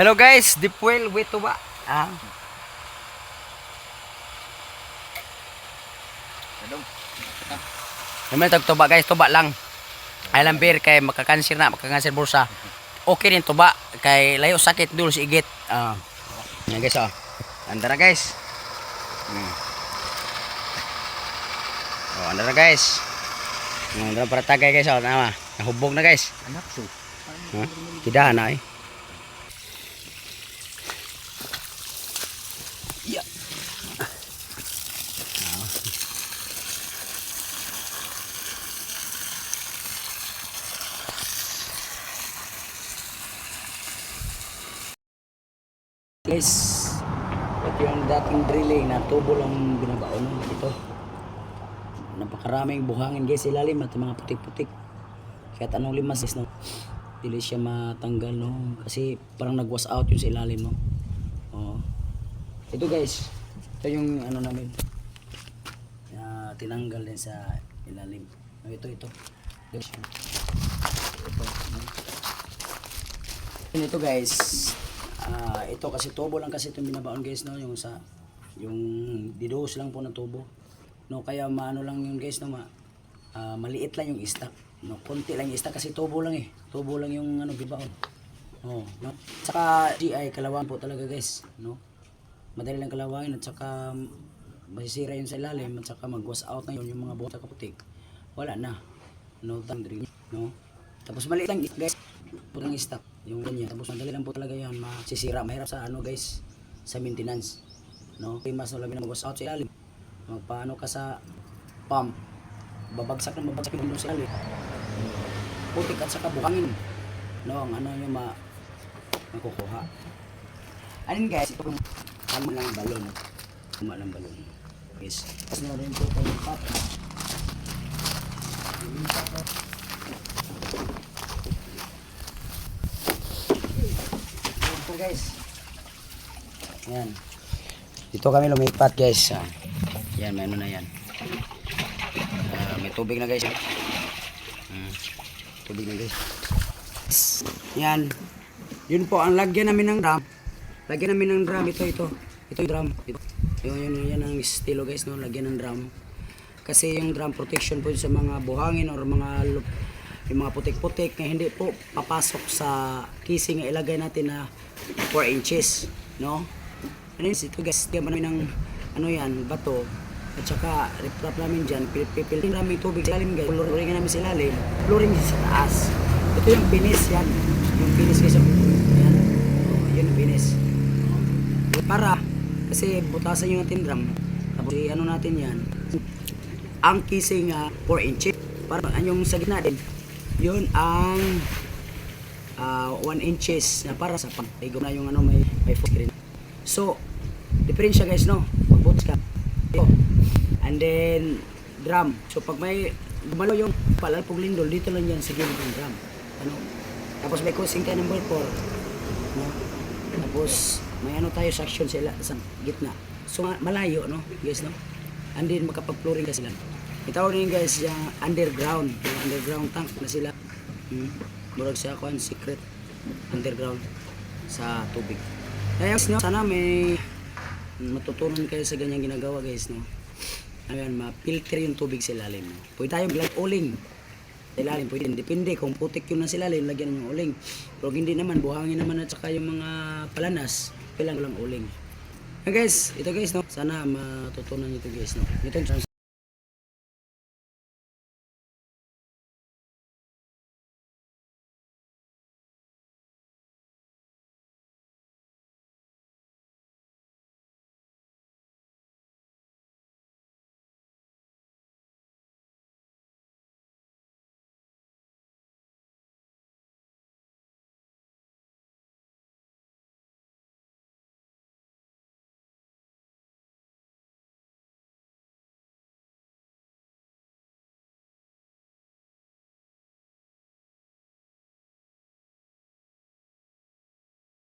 Hello guys, deep well with tuba. Ah. Naman tag tuba guys, tuba lang. Ay lang beer kay makakanser na, makakanser bursa. Okay din tuba kay layo sakit dul si igit. Ah. Yan guys oh. Anda na guys. Hmm. Oh, anda na guys. Hmm, anda na para tagay guys oh, tama. Nahubog na guys. Anak so. Ha? Kidahan na eh. Guys, ito yung dating drilling na tubo lang binabaon ito. Napakaraming buhangin guys ilalim at mga putik-putik. Kahit anong limas is no, dili siya matanggal no kasi parang nag-wash out yung sa ilalim no. Oh. Ito guys, ito yung ano namin. na tinanggal din sa ilalim. Oh, ito ito. Ito. no? Yun ito guys. Ah, ito kasi tubo lang kasi itong binabaon guys no yung sa yung didos lang po na tubo. No kaya maano lang yung guys no ma ah, maliit lang yung stock. No konti lang yung stock kasi tubo lang eh. Tubo lang yung ano bibaon. Oh, no. Saka GI kalawang po talaga guys, no. Madali lang kalawangin at saka masisira yun sa ilalim at saka mag-wash out na yun yung mga buhok at kaputik. Wala na. No tangdri, no. Tapos maliit lang guys. Putang stock yung ganyan. Tapos madali lang po talaga yan masisira. Mahirap sa ano guys sa maintenance. No? Kaya mas labi na mag-wash out sa ilalim. Magpaano ka sa pump. Babagsak na babagsak yung sa ilalim. Putik at saka buhangin. No, ang ano yung ma makukuha. Ayun guys, ito yung tama lang ang balon. Tama lang balon. Yes. Tapos na rin po ito yung pot. Yung pot. Ayan po guys. Ayan. Dito kami lumipat guys. Ah. Yan, may ano na yan. Ah, may tubig na guys. Hmm. Tubig na guys. Yan. Yun po, ang lagyan namin ng drum. Lagyan namin ng drum. Ito, ito. Ito yung drum. Ito. Yun, yun, yun, ang estilo guys, no? Lagyan ng drum. Kasi yung drum protection po sa mga buhangin or mga yung mga putik-putik na hindi po papasok sa casing na ilagay natin na 4 inches, no? Ano yun, ito guys, diyan namin ng ano yan, bato. At saka riprap namin dyan, pipilitin namin tubig sa ilalim guys, fluoring namin sa ilalim, fluoring sa taas. Ito yung finish yan, yung finish guys, yan, oh, yun yung finish. Para, kasi butasan yung natin drum, tapos ano natin yan, ang casing nga 4 inches, para yung sa gitna din, yun ang ah 1 inches na para sa pagtigo na yung ano may may foot screen. So, diferensya guys no, magbutas ka. And then drum. So pag may gumalaw yung palalpog lindol dito lang yan sa gilid ng drum. Ano? Tapos may kusing tayo number 4. No? Tapos may ano tayo section sila sa gitna. So ma- malayo no, guys no. And then makapag-flooring ka sila. Itawag rin guys yung underground, yung underground tank na sila. Hmm. Murag siya kuan secret underground sa tubig. Kaya guys, no, sana may matutunan kayo sa ganyang ginagawa guys no. Ayan, ma-filter yung tubig sa ilalim. No? Pwede tayong black uling. Sa ilalim, pwede. Depende kung putik yun na sa ilalim, lagyan ng uling. Pero hindi naman, buhangin naman at saka yung mga palanas, kailangan lang uling. Ayan guys, ito guys no. Sana matutunan nyo ito guys no. Ito yung